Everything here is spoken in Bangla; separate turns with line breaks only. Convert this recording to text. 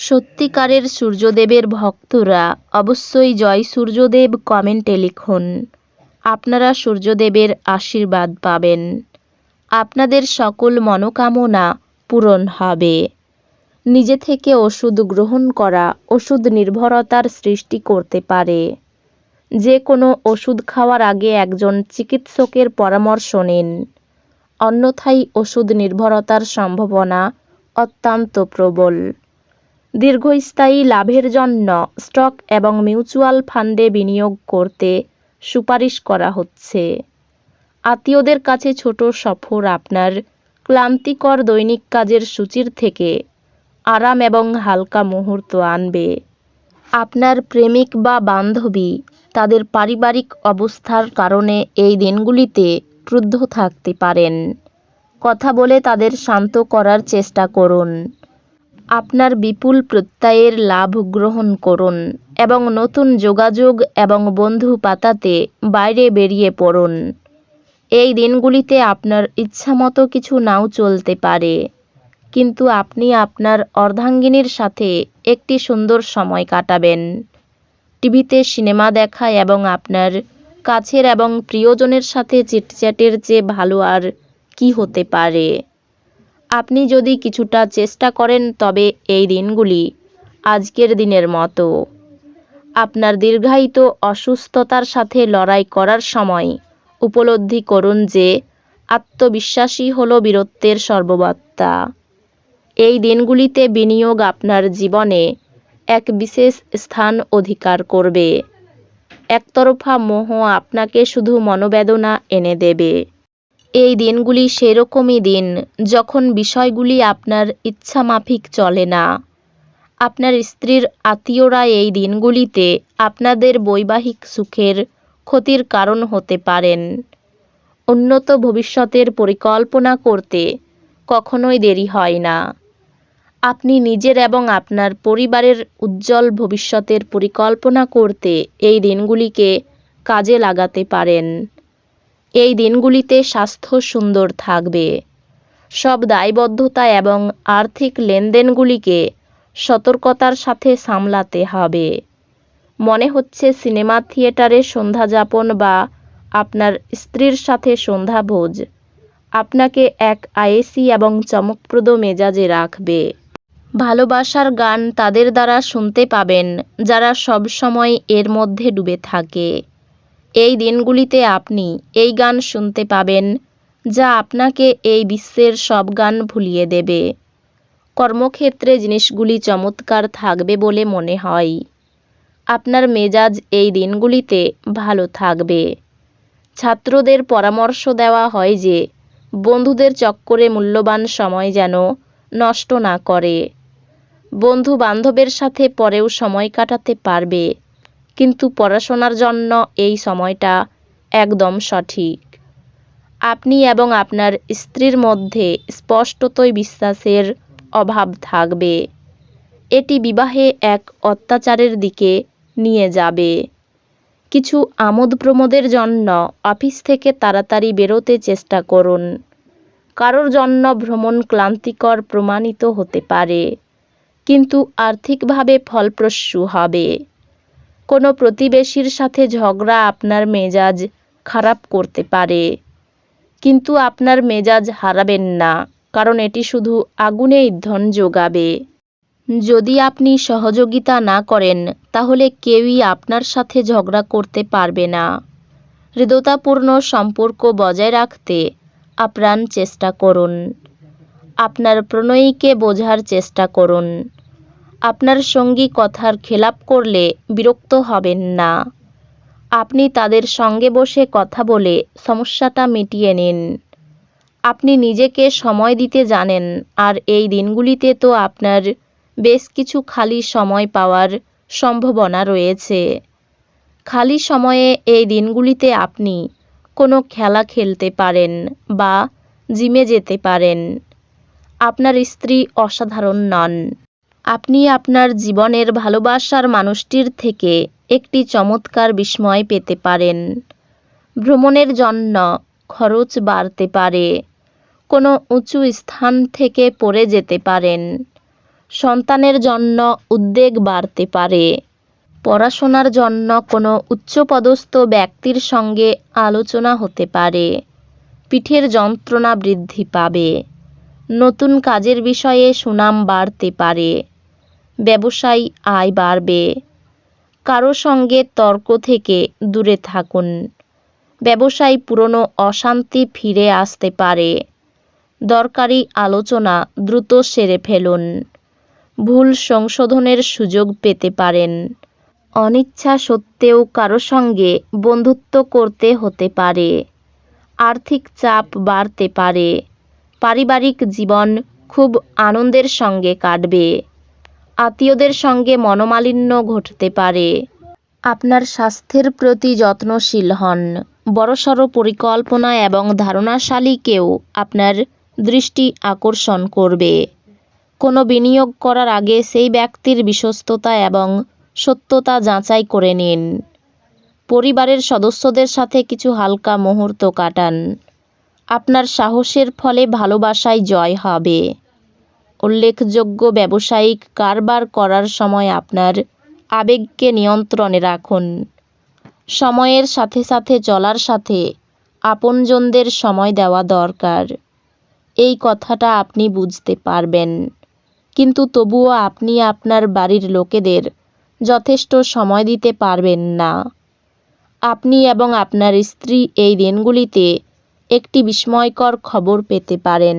সত্যিকারের সূর্যদেবের ভক্তরা অবশ্যই জয় সূর্যদেব কমেন্টে লিখুন। আপনারা সূর্যদেবের আশীর্বাদ পাবেন। আপনাদের সকল মনোকামনা পূরণ হবে। নিজে থেকে ওষুধ গ্রহণ করা ওষুধ নির্ভরতার সৃষ্টি করতে পারে। যে কোনো ওষুধ খাওয়ার আগে একজন চিকিৎসকের পরামর্শ নিন। অন্যথায় ওষুধ নির্ভরতার সম্ভাবনা অত্যন্ত প্রবল। দীর্ঘস্থায়ী লাভের জন্য স্টক এবং মিউচুয়াল ফান্ডে বিনিয়োগ করতে সুপারিশ করা হচ্ছে। আত্মীয়দের কাছে ছোট সফর আপনার ক্লান্তিকর দৈনিক কাজের সূচির থেকে আরাম এবং হালকা মুহূর্ত আনবে। আপনার প্রেমিক বা বান্ধবী তাদের পারিবারিক অবস্থার কারণে এই দিনগুলিতে ক্রুদ্ধ থাকতে পারেন। কথা বলে তাদের শান্ত করার চেষ্টা করুন। আপনার বিপুল প্রত্যয়ের লাভ গ্রহণ করুন এবং নতুন যোগাযোগ এবং বন্ধু পাতাতে বাইরে বেরিয়ে পড়ুন। এই দিনগুলিতে আপনার ইচ্ছামতো কিছু নাও চলতে পারে। কিন্তু আপনি আপনার অর্ধাঙ্গিনীর সাথে একটি সুন্দর সময় কাটাবেন। টিভিতে সিনেমা দেখা এবং আপনার কাছের এবং প্রিয়জনের সাথে চিটচ্যাটের চেয়ে ভালো আর কি হতে পারে? আপনি যদি কিছুটা চেষ্টা করেন তবে এই দিনগুলি আজকের দিনের মতো। আপনার দীর্ঘায়িত অসুস্থতার সাথে লড়াই করার সময় উপলব্ধি করুন যে আত্মবিশ্বাসী হল বীরত্বের সর্ববত্তা এই দিনগুলিতে বিনিয়োগ আপনার জীবনে এক বিশেষ স্থান অধিকার করবে। একতরফা মোহ আপনাকে শুধু মনোবেদনা এনে দেবে। এই দিনগুলি সেরকমই দিন, যখন বিষয়গুলি আপনার ইচ্ছামাফিক চলে না। আপনার স্ত্রীর আত্মীয়রা এই দিনগুলিতে আপনাদের বৈবাহিক সুখের ক্ষতির কারণ হতে পারেন। উন্নত ভবিষ্যতের পরিকল্পনা করতে কখনোই দেরি হয় না। আপনি নিজের এবং আপনার পরিবারের উজ্জ্বল ভবিষ্যতের পরিকল্পনা করতে এই দিনগুলিকে কাজে লাগাতে পারেন। এই দিনগুলিতে স্বাস্থ্য সুন্দর থাকবে। সব দায়বদ্ধতা এবং আর্থিক লেনদেনগুলিকে সতর্কতার সাথে সামলাতে হবে। মনে হচ্ছে সিনেমা থিয়েটারে সন্ধ্যা যাপন বা আপনার স্ত্রীর সাথে সন্ধ্যা ভোজ। আপনাকে এক আয়েসি এবং চমকপ্রদ মেজাজে রাখবে। ভালোবাসার গান তাদের দ্বারা শুনতে পাবেন, যারা সব সময় এর মধ্যে ডুবে থাকে। এই দিনগুলিতে আপনি এই গান শুনতে পাবেন, যা আপনাকে এই বিশ্বের সব গান ভুলিয়ে দেবে। কর্মক্ষেত্রে জিনিসগুলি চমৎকার থাকবে বলে মনে হয়। আপনার মেজাজ এই দিনগুলিতে ভালো থাকবে। ছাত্রদের পরামর্শ দেওয়া হয় যে, বন্ধুদের চক্করে মূল্যবান সময় যেন নষ্ট না করে। বন্ধু বান্ধবের সাথে পরেও সময় কাটাতে পারবে। কিন্তু পড়াশোনার জন্য এই সময়টা একদম সঠিক। আপনি এবং আপনার স্ত্রীর মধ্যে স্পষ্টতই বিশ্বাসের অভাব থাকবে। এটি বিবাহে এক অত্যাচারের দিকে নিয়ে যাবে। কিছু আমোদ প্রমোদের জন্য অফিস থেকে তাড়াতাড়ি বেরোতে চেষ্টা করুন। কারোর জন্য ভ্রমণ ক্লান্তিকর প্রমাণিত হতে পারে, কিন্তু আর্থিকভাবে ফলপ্রসূ হবে। কোনো প্রতিবেশীর সাথে ঝগড়া আপনার মেজাজ খারাপ করতে পারে। কিন্তু আপনার মেজাজ হারাবেন না, কারণ এটি শুধু আগুনেই ধন যোগাবে। যদি আপনি সহযোগিতা না করেন, তাহলে কেউই আপনার সাথে ঝগড়া করতে পারবে না। হৃদয়তাপূর্ণ সম্পর্ক বজায় রাখতে আপ্রাণ চেষ্টা করুন। আপনার প্রণয়ীকে বোঝার চেষ্টা করুন। আপনার সঙ্গী কথার খেলাপ করলে বিরক্ত হবেন না। আপনি তাদের সঙ্গে বসে কথা বলে সমস্যাটা মিটিয়ে নিন। আপনি নিজেকে সময় দিতে জানেন আর এই দিনগুলিতে তো আপনার বেশ কিছু খালি সময় পাওয়ার সম্ভাবনা রয়েছে। খালি সময়ে এই দিনগুলিতে আপনি কোনো খেলা খেলতে পারেন বা জিমে যেতে পারেন। আপনার স্ত্রী অসাধারণ নন। আপনি আপনার জীবনের ভালোবাসার মানুষটির থেকে একটি চমৎকার বিস্ময় পেতে পারেন। ভ্রমণের জন্য খরচ বাড়তে পারে। কোনো উঁচু স্থান থেকে পড়ে যেতে পারেন। সন্তানের জন্য উদ্বেগ বাড়তে পারে। পড়াশোনার জন্য কোনো উচ্চপদস্থ ব্যক্তির সঙ্গে আলোচনা হতে পারে। পিঠের যন্ত্রণা বৃদ্ধি পাবে। নতুন কাজের বিষয়ে সুনাম বাড়তে পারে। ব্যবসায়ী আয় বাড়বে। কারও সঙ্গে তর্ক থেকে দূরে থাকুন। ব্যবসায় পুরনো অশান্তি ফিরে আসতে পারে। দরকারি আলোচনা দ্রুত সেরে ফেলুন। ভুল সংশোধনের সুযোগ পেতে পারেন। অনিচ্ছা সত্ত্বেও কারও সঙ্গে বন্ধুত্ব করতে হতে পারে। আর্থিক চাপ বাড়তে পারে। পারিবারিক জীবন খুব আনন্দের সঙ্গে কাটবে। আত্মীয়দের সঙ্গে মনোমালিন্য ঘটতে পারে। আপনার স্বাস্থ্যের প্রতি যত্নশীল হন। বড়সড় পরিকল্পনা এবং ধারণাশালী কেউ আপনার দৃষ্টি আকর্ষণ করবে। কোনো বিনিয়োগ করার আগে সেই ব্যক্তির বিশ্বস্ততা এবং সত্যতা যাচাই করে নিন। পরিবারের সদস্যদের সাথে কিছু হালকা মুহূর্ত কাটান। আপনার সাহসের ফলে ভালোবাসায় জয় হবে। উল্লেখযোগ্য ব্যবসায়িক কারবার করার সময় আপনার আবেগকে নিয়ন্ত্রণে রাখুন। সময়ের সাথে সাথে চলার সাথে আপনজনদের সময় দেওয়া দরকার। এই কথাটা আপনি বুঝতে পারবেন। কিন্তু তবুও আপনি আপনার বাড়ির লোকেদের যথেষ্ট সময় দিতে পারবেন না। আপনি এবং আপনার স্ত্রী এই দিনগুলিতে একটি বিস্ময়কর খবর পেতে পারেন।